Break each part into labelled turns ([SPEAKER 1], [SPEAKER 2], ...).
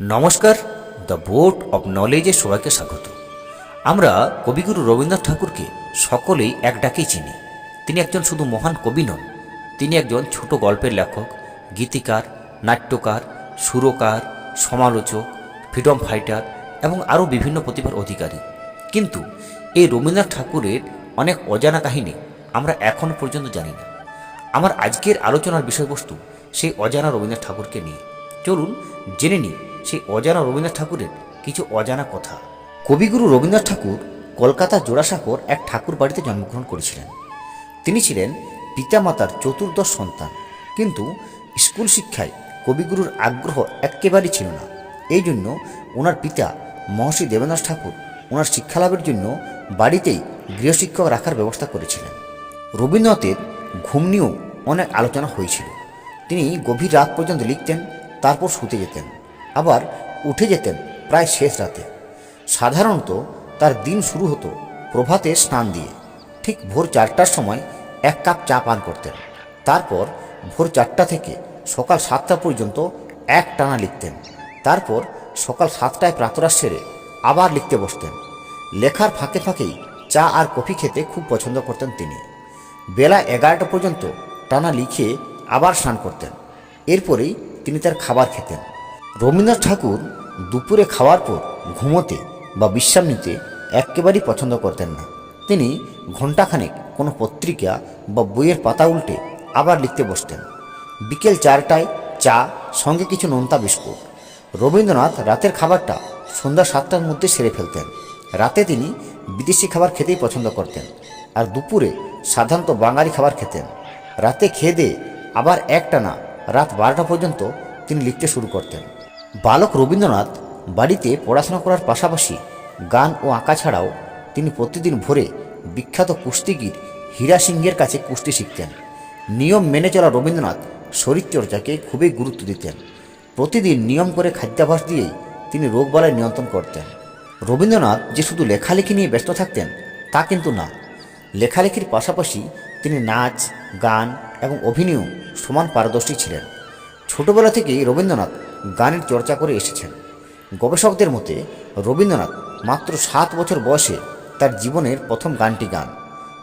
[SPEAKER 1] নমস্কার, the board of নলেজে সবাইকে স্বাগত। আমরা কবিগুরু রবীন্দ্রনাথ ঠাকুরকে সকলেই এক ডাকেই চিনি। তিনি একজন শুধু মহান কবি নন, তিনি একজন ছোট গল্পের লেখক, গীতিকার, নাট্যকার, সুরকার, সমালোচক, ফ্রিডম ফাইটার এবং আরও বিভিন্ন প্রতিভার অধিকারী। কিন্তু এই রবীন্দ্রনাথ ঠাকুরের অনেক অজানা কাহিনী আমরা এখনও পর্যন্ত জানি না। আমার আজকের আলোচনার বিষয়বস্তু সেই অজানা রবীন্দ্রনাথ ঠাকুরকে নিয়ে। চলুন জেনে নিই সেই অজানা রবীন্দ্রনাথ ঠাকুরের কিছু অজানা কথা। কবিগুরু রবীন্দ্রনাথ ঠাকুর কলকাতার জোড়াসাঁকোর এক ঠাকুর বাড়িতে জন্মগ্রহণ করেছিলেন। তিনি ছিলেন পিতামাতার চতুর্দশ সন্তান। কিন্তু স্কুল শিক্ষায় কবিগুরুর আগ্রহ একেবারেই ছিল না। এই জন্য ওনার পিতা মহর্ষি দেবেন্দ্রনাথ ঠাকুর ওনার শিক্ষালাভের জন্য বাড়িতেই গৃহশিক্ষক রাখার ব্যবস্থা করেছিলেন। রবীন্দ্রনাথের ঘুম নিয়েও অনেক আলোচনা হয়েছিল। তিনি গভীর রাত পর্যন্ত লিখতেন, তারপর শুতে যেতেন। আবার উঠে যেতেন প্রায় শেষ রাতে। সাধারণত তার দিন শুরু হতো প্রভাতে স্নান দিয়ে। ঠিক ভোর চারটার সময় এক কাপ চা পান করতেন। তারপর ভোর চারটা থেকে সকাল সাতটা পর্যন্ত এক টানা লিখতেন। তারপর সকাল সাতটায় প্রাতরাশ সেরে আবার লিখতে বসতেন। লেখার ফাঁকে ফাঁকেই চা আর কফি খেতে খুব পছন্দ করতেন তিনি। বেলা এগারোটা পর্যন্ত টানা লিখে আবার স্নান করতেন। এরপরেই তিনি তার খাবার খেতেন। রবীন্দ্রনাথ ঠাকুর দুপুরে খাওয়ার পর ঘুমোতে বা বিশ্রাম নিতে একেবারেই পছন্দ করতেন না। তিনি ঘণ্টাখানেক কোনো পত্রিকা বা বইয়ের পাতা উল্টে আবার লিখতে বসতেন। বিকেল চারটায় চা, সঙ্গে কিছু নোনতা বিস্কুট। রবীন্দ্রনাথ রাতের খাবারটা সন্ধ্যা সাতটার মধ্যে সেরে ফেলতেন। রাতে তিনি বিদেশি খাবার খেতেই পছন্দ করতেন আর দুপুরে সাধারণত বাঙালি খাবার খেতেন। রাতে খেয়ে দিয়ে আবার একটানা রাত বারোটা পর্যন্ত তিনি লিখতে শুরু করতেন। বালক রবীন্দ্রনাথ বাড়িতে পড়াশোনা করার পাশাপাশি গান ও আঁকা ছাড়াও তিনি প্রতিদিন ভোরে বিখ্যাত কুস্তিগির হীরা সিংহের কাছে কুস্তি শিখতেন। নিয়ম মেনে চলা রবীন্দ্রনাথ শরীরচর্চাকে খুবই গুরুত্ব দিতেন। প্রতিদিন নিয়ম করে খাদ্যাভাস দিয়েই তিনি রোগবালাই নিয়ন্ত্রণ করতেন। রবীন্দ্রনাথ যে শুধু লেখালেখি নিয়ে ব্যস্ত থাকতেন, তা কিন্তু না। লেখালেখির পাশাপাশি তিনি নাচ, গান এবং অভিনয়েও সমান পারদর্শী ছিলেন। ছোটবেলা থেকেই রবীন্দ্রনাথ গানের চর্চা করে এসেছেন। গবেষকদের মতে, রবীন্দ্রনাথ মাত্র সাত বছর বয়সে তার জীবনের প্রথম গানটি গান।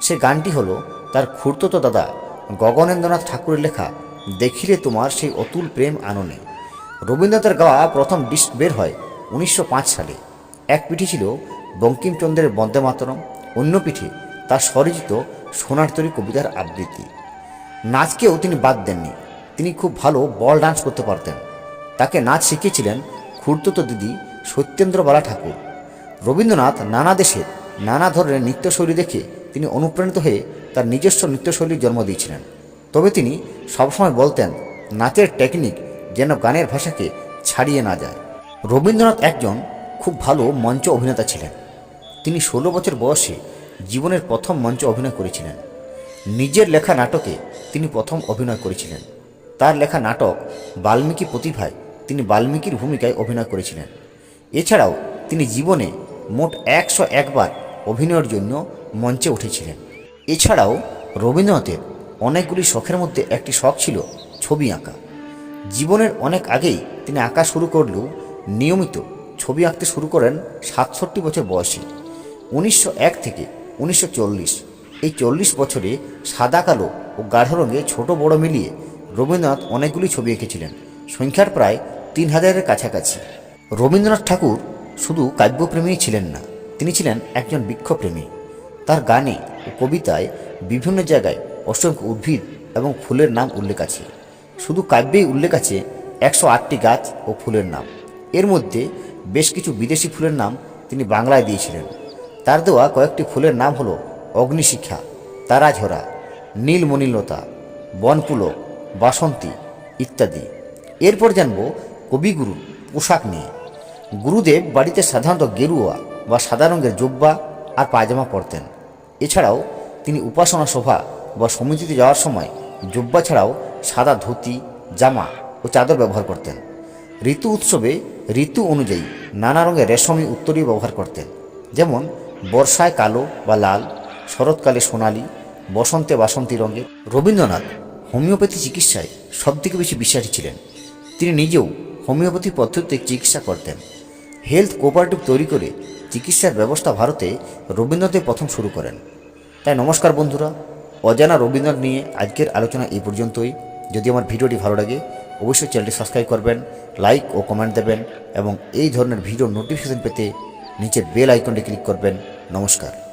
[SPEAKER 1] সে গানটি হল তার খুড়তো দাদা গগনেন্দ্রনাথ ঠাকুরের লেখা দেখিলে তোমার সেই অতুল প্রেম আননে রবীন্দ্রনাথের গাওয়া প্রথম ডিস্ক বের হয় উনিশশো পাঁচ সালে। এক পিঠে ছিল বঙ্কিমচন্দ্রের বন্দে মাতরম অন্য পিঠে তার স্বরচিত সোনার তরী কবিতার আবৃত্তি। নাচকেও তিনি বাদ দেননি। তিনি খুব ভালো বল ডান্স করতে পারতেন। তাকে নাচ শিখিয়েছিলেন খুড়তুতো দিদি সত্যেন্দ্রবালা ঠাকুর। রবীন্দ্রনাথ নানা দেশের নানা ধরনের নৃত্যশৈলী দেখে তিনি অনুপ্রাণিত হয়ে তার নিজস্ব নৃত্যশৈলীর জন্ম দিয়েছিলেন। তবে তিনি সবসময় বলতেন, নাচের টেকনিক যেন গানের ভাষাকে ছাড়িয়ে না যায়। রবীন্দ্রনাথ একজন খুব ভালো মঞ্চ অভিনেতা ছিলেন। তিনি ষোলো বছর বয়সে জীবনের প্রথম মঞ্চ অভিনয় করেছিলেন। নিজের লেখা নাটকে তিনি প্রথম অভিনয় করেছিলেন। তার লেখা নাটক বাল্মীকি প্রতিভায় তিনি বাল্মীকির ভূমিকায় অভিনয় করেছিলেন। এছাড়াও তিনি জীবনে মোট একশো একবার অভিনয়ের জন্য মঞ্চে উঠেছিলেন। এছাড়াও রবীন্দ্রনাথের অনেকগুলি শখের মধ্যে একটি শখ ছিল ছবি আঁকা। জীবনের অনেক আগেই তিনি আঁকা শুরু করলেও নিয়মিত ছবি আঁকতে শুরু করেন সাতষট্টি বছর বয়সে। উনিশশো এক থেকে উনিশশো চল্লিশ। এই চল্লিশ বছরে সাদা, কালো ও গাঢ় রঙে ছোট বড় মিলিয়ে রবীন্দ্রনাথ অনেকগুলি ছবি এঁকেছিলেন। সংখ্যার প্রায় তিন হাজারের কাছাকাছি। রবীন্দ্রনাথ ঠাকুর শুধু কাব্যপ্রেমী ছিলেন না, তিনি ছিলেন একজন বৃক্ষপ্রেমী। তার গানে ও কবিতায় বিভিন্ন জায়গায় অসংখ্য উদ্ভিদ এবং ফুলের নাম উল্লেখ আছে। শুধু কাব্যেই উল্লেখ আছে, একশো আটটি গাছ ও ফুলের নাম। এর মধ্যে বেশ কিছু বিদেশি ফুলের নাম তিনি বাংলায় দিয়েছিলেন। তার দেওয়া কয়েকটি ফুলের নাম হলো অগ্নিশিখা, তারাঝরা, নীলমণিলতা বনপুলক বাসন্তী ইত্যাদি। এরপর জানব কবিগুরুর পোশাক নিয়ে। গুরুদেব বাড়িতে সাধারণত গেরুয়া বা সাদা রঙের জব্বা আর পায়জামা পরতেন। এছাড়াও তিনি উপাসনা সভা বা সমিতিতে যাওয়ার সময় জব্বা ছাড়াও সাদা ধুতি, জামা ও চাদর ব্যবহার করতেন। ঋতু উৎসবে ঋতু অনুযায়ী নানা রঙের রেশমি উত্তরীয় ব্যবহার করতেন। যেমন বর্ষায় কালো বা লাল, শরৎকালে সোনালি, বসন্তে বাসন্তী রঙের রবীন্দ্রনাথ হোমিওপ্যাথি চিকিৎসায় সবথেকে বেশি বিশ্বাসী ছিলেন। তিনি নিজেও হোমিওপ্যাথি পদ্ধতিতে চিকিৎসা করতেন। হেলথ কোঅপারেটিভ তৈরি করে চিকিৎসার ব্যবস্থা ভারতে রবীন্দ্রনাথই প্রথম শুরু করেন। তাই নমস্কার বন্ধুরা, অজানা রবীন্দ্রনাথ নিয়ে আজকের আলোচনা এই পর্যন্তই। যদি আমার ভিডিওটি ভালো লাগে, অবশ্যই চ্যানেলটি সাবস্ক্রাইব করবেন, লাইক ও কমেন্ট দেবেন এবং এই ধরনের ভিডিও নোটিফিকেশন পেতে নিচের বেল আইকনটি ক্লিক করবেন। নমস্কার।